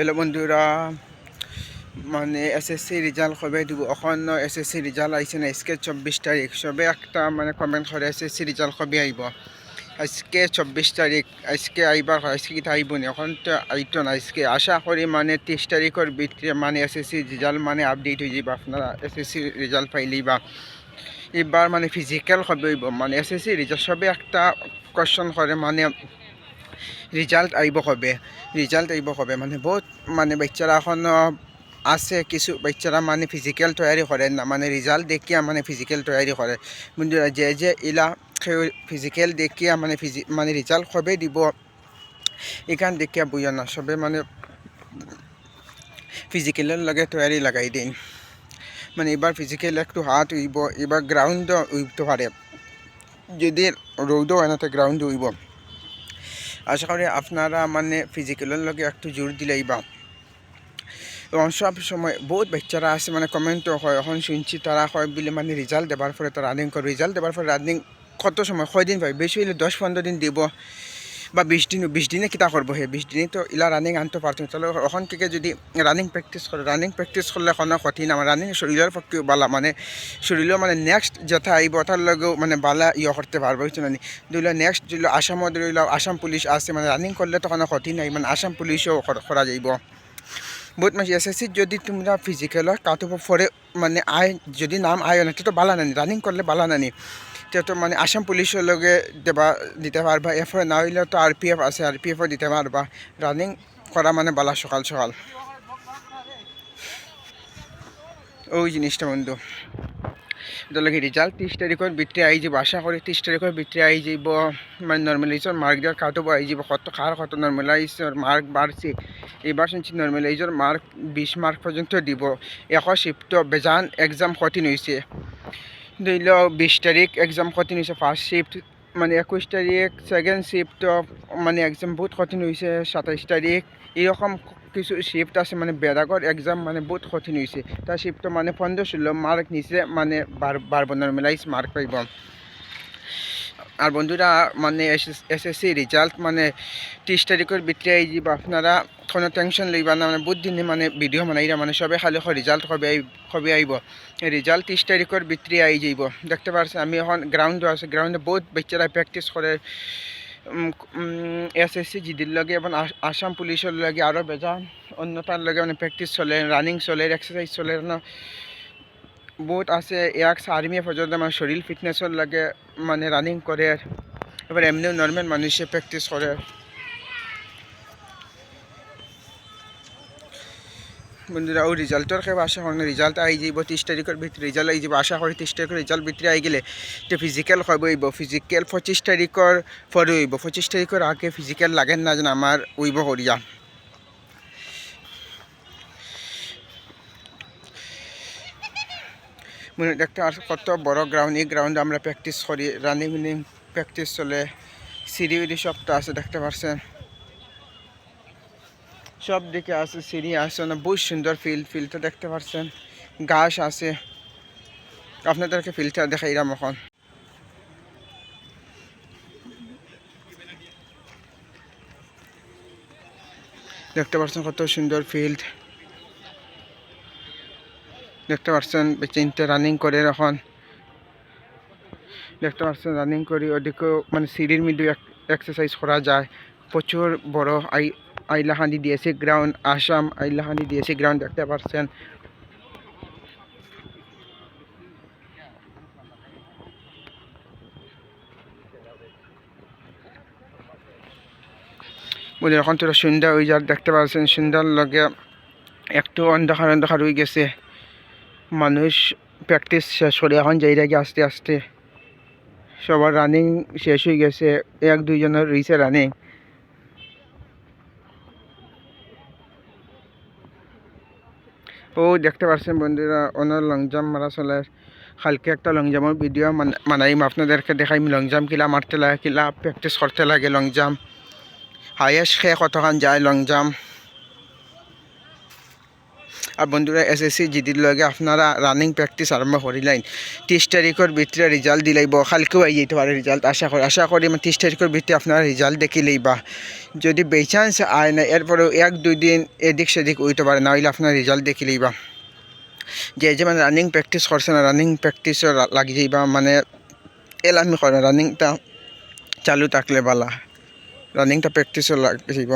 Hello বন্ধুরা মানে SSC result কবে দিব এখন এসএসসি রেজাল্ট আইছে না, আজকে চব্বিশ তারিখ। সবে একটা মানে কমেন্ট করে এসএসসি রেজাল্ট কবে আইব? আজকে চব্বিশ তারিখ, আজকে আইবার আজকে কিতা আইব নি? এখন তো আইতো না আজকে। আশা করি মানে তিরিশ তারিখের ভিতরে মানে এসএসসি রেজাল্ট মানে আপডেট হয়ে যাব আপনারা এসএসসি রেজাল্ট পাইলেই বা। এবার মানে ফিজিক্যাল হইব? মানে এসএসসি রেজাল্ট সবে একটা কোশ্চন করে মানে রেজাল্ট আইব কবে রেজাল্ট আইব কবে মানে বহুত মানে বাচ্চারা এখন আছে, কিছু বাচ্চারা মানে ফিজিক্যাল তৈরি করে না মানে রেজাল্ট দেখিয়া মানে ফিজিক্যাল তৈরি করে বন্ধুরা, যে যে ইলা ফিজিক্যাল দেখিয়া মানে ফিজি মানে রেজাল্ট কবে দিব এখান দেখিয়া বুঝা না, সবে মানে ফিজিক্যালের লগে তৈরি লাগাই দিন। মানে এবার ফিজিক্যাল একটু হাত উইব এবার গ্রাউন্ড উইবতে পারে যদি রৌদ হয় না, তো গ্রাউন্ড উইব। আশা করি আপনারা মানে ফিজিক্যালের লগে একটু জোর দিলেই বা। এবং সব সময় বহুত বাচ্চারা আছে মানে কমেন্টও হয়, এখন শুনছি তারা হয় বলে মানে রেজাল্ট দেওয়ার পরে তো রানিং করে রেজাল্ট দেওয়ার পরে রানিং কত সময়? কয়দিন পাই বেশি হইলে দশ পনেরো দিন দিব। বা বিশ দিন, বিশ দিনে কিতা করব হে বিশ দিনে তো ইলা রানিং আনতে পারতো তাহলে ওখান থেকে যদি রানিং প্র্যাকটিস করে রানিং প্র্যাকটিস করলে কোনো কঠিন আমার রানিং শরীরের পক্ষে বালা মানে শরীরের মানে নেক্সট যথা আইব তার লগেও মানে বালা ইয়ে করতে পারব হচ্ছে না ধরি লও নেক্সট ধরি লও আসামত ধরি লও আসাম পুলিশ আছে মানে রানিং করলে তো কোনো কঠিন নাই মানে আসাম পুলিশও করা যাইব বহুত মানে এস এস যদি তোমরা ফিজিক্যাল কাটো পরে মানে আয় যদি নাম আয় না তো বালা নানি রানিং করলে বালা নানি। তো মানে আসাম পুলিশের লগে দেবা দিতে পারবা এরপরে না হইলে তো আর পি এফ আছে আর পি এফও দিতে পারবা রানিং করা মানে বালা সকাল সকাল ওই জিনিসটা বন্ধু। এটালগে রেজাল্ট ত্রিশ তারিখের ভিতরে আই যাব, আশা করি ত্রিশ তারিখের ভিতরে আই যাব। মানে নর্মালাইজর মার্ক দেওয়ার কাটব আই যাব। কত কার কত নর্মালাইজর মার্ক বাড়ছে এবার শুনছি নর্মালাইজর মার্ক বিশ মার্ক পর্যন্ত দিব। এশ শিফট বেজান এক্সাম কঠিন হয়েছে ধৰি লওক বিছ তাৰিখ এক্সাম কঠিন হৈছে ফাৰ্ষ্ট শিফট মানে একৈছ তাৰিখ ছেকেণ্ড শিফট মানে এক্সাম বহুত কঠিন হৈছে সাতাইছ তাৰিখ এরকম কিছু শিফট আছে মানে বেড়াগর এক্সাম মানে বহুত কঠিন হয়েছে তার শিফট মানে পনেরো ষোলো মার্ক নিচে মানে বারবার নর্মালাইজ মার্ক পাইব আর বন্ধুরা মানে এসএসসি রেজাল্ট মানে ত্রিশ তারিখের ভিতরে আই যাব আপনারা কোনো টেনশন লইবা না মানে বহুত দিনে মানে ভিডিও বানাইরা মানে সবে খালি রেজাল্ট কবে কবে আইব। রেজাল্ট ত্রিশ তারিখের ভিতরে আই যাইব। দেখতে পারছেন, আমি এখন গ্রাউন্ডে আছে গ্রাউন্ডে বহুত বাচ্চারা প্র্যাকটিস করে। এস এস সি জিডির লগে এবং আসাম পুলিশের লগে আরও বেজান, অন্য তার লগে মানে প্র্যাকটিস চলে রানিং চলে এক্সারসাইজ চলে, না। বহুত আছে, ইয়াক আর্মি পর্যন্ত মানে শরীর ফিটনেসের লাগে মানে রানিং করে এবার এমনিও নর্মাল মানুষে প্র্যাকটিস করে বন্ধুরা, ও রেজাল্টের খেয়ে আশা করি রেজাল্ট আই যাব ত্রিশ তারিখের ভিতরে রেজাল্ট আই যাব আশা করি ত্রিশ তারিখের রেজাল্ট ভিতরে আই গেলে তো ফিজিক্যাল হইব ফিজিক্যাল পঁচিশ তারিখের পরে হইব পঁচিশ তারিখের আগে ফিজিক্যাল লাগেন না যেন আমার উইব করিয়া মনে দেখতে আর কত বড় গ্রাউন্ড এই গ্রাউন্ডে আমরা প্র্যাকটিস করি রানিং উনিং প্র্যাকটিস চলে, সিঁড়ি উড়ি সবটা আছে, দেখতে পারছেন? সব দিকে আছে, সিঁড়ি আছে না বহুত সুন্দর ফিল্ড ফিল্ডটা দেখতে পাচ্ছেন ঘাস আছে। আপনাদেরকে ফিল্ডটা দেখাইলাম এখন। দেখতে পাচ্ছেন কত সুন্দর ফিল্ড দেখতে পাচ্ছেন চিনতে রানিং করে এখন। দেখতে পাচ্ছেন রানিং করি ওদিকেও মানে সিঁড়ির মধ্যে এক্সারসাইজ করা যায়। প্রচুর বড় আই আইলাহান্দি দিয়েছে গ্রাউন্ড আসাম আইলাহান্দি দিয়েছে গ্রাউন্ড দেখতে পাচ্ছেন বলি, এখন তোরা সুন্দর ওই যার দেখতে পাচ্ছেন সুন্দর লগে। একটু অন্ধকার অন্ধকার হয়ে গেছে। মানুষ প্র্যাকটিস শেষ করে, এখন যাই রাখি আস্তে আস্তে সবার রানিং শেষ হয়ে গেছে, এক দুইজনের রয়েছে রানিং ও, দেখতে পাচ্ছেন বন্ধুরা, ওনার লং জাম্প মারা চলে কালকে একটা লং জাম্পের ভিডিও মানাইম আপনাদেরকে দেখাইম লং জাম্প কিলা মারতে লাগে কিলা প্র্যাকটিস করতে লাগে লং জাম্প হাইয়েস্ট খেয়ে কতখান যায় লং জাম্প আর বন্ধুরা এস এস সি জিডির লগে আপনারা রানিং প্র্যাকটিস আরম্ভ করিলেন তিরিশ তারিখের ভিতরে রেজাল্ট দিলাইব কালকেও আই যেতে পারে রেজাল্ট আশা করি আশা করি মানে তিরিশ তারিখের ভিতরে আপনারা রেজাল্ট দেখিলেই বা যদি বেচান্স আয় না এরপরেও এক, দুই দিন এদিক সেদিক হইতে পারে না হইলে আপনার রেজাল্ট দেখিলেই বা যে যে মানে রানিং প্র্যাকটিস করছে না রানিং প্র্যাকটিসও লাগি যাইবা মানে এলামি করে রানিংটা চালু থাকলে বালা। রানিংটা প্র্যাকটিসও লাগি যাইব।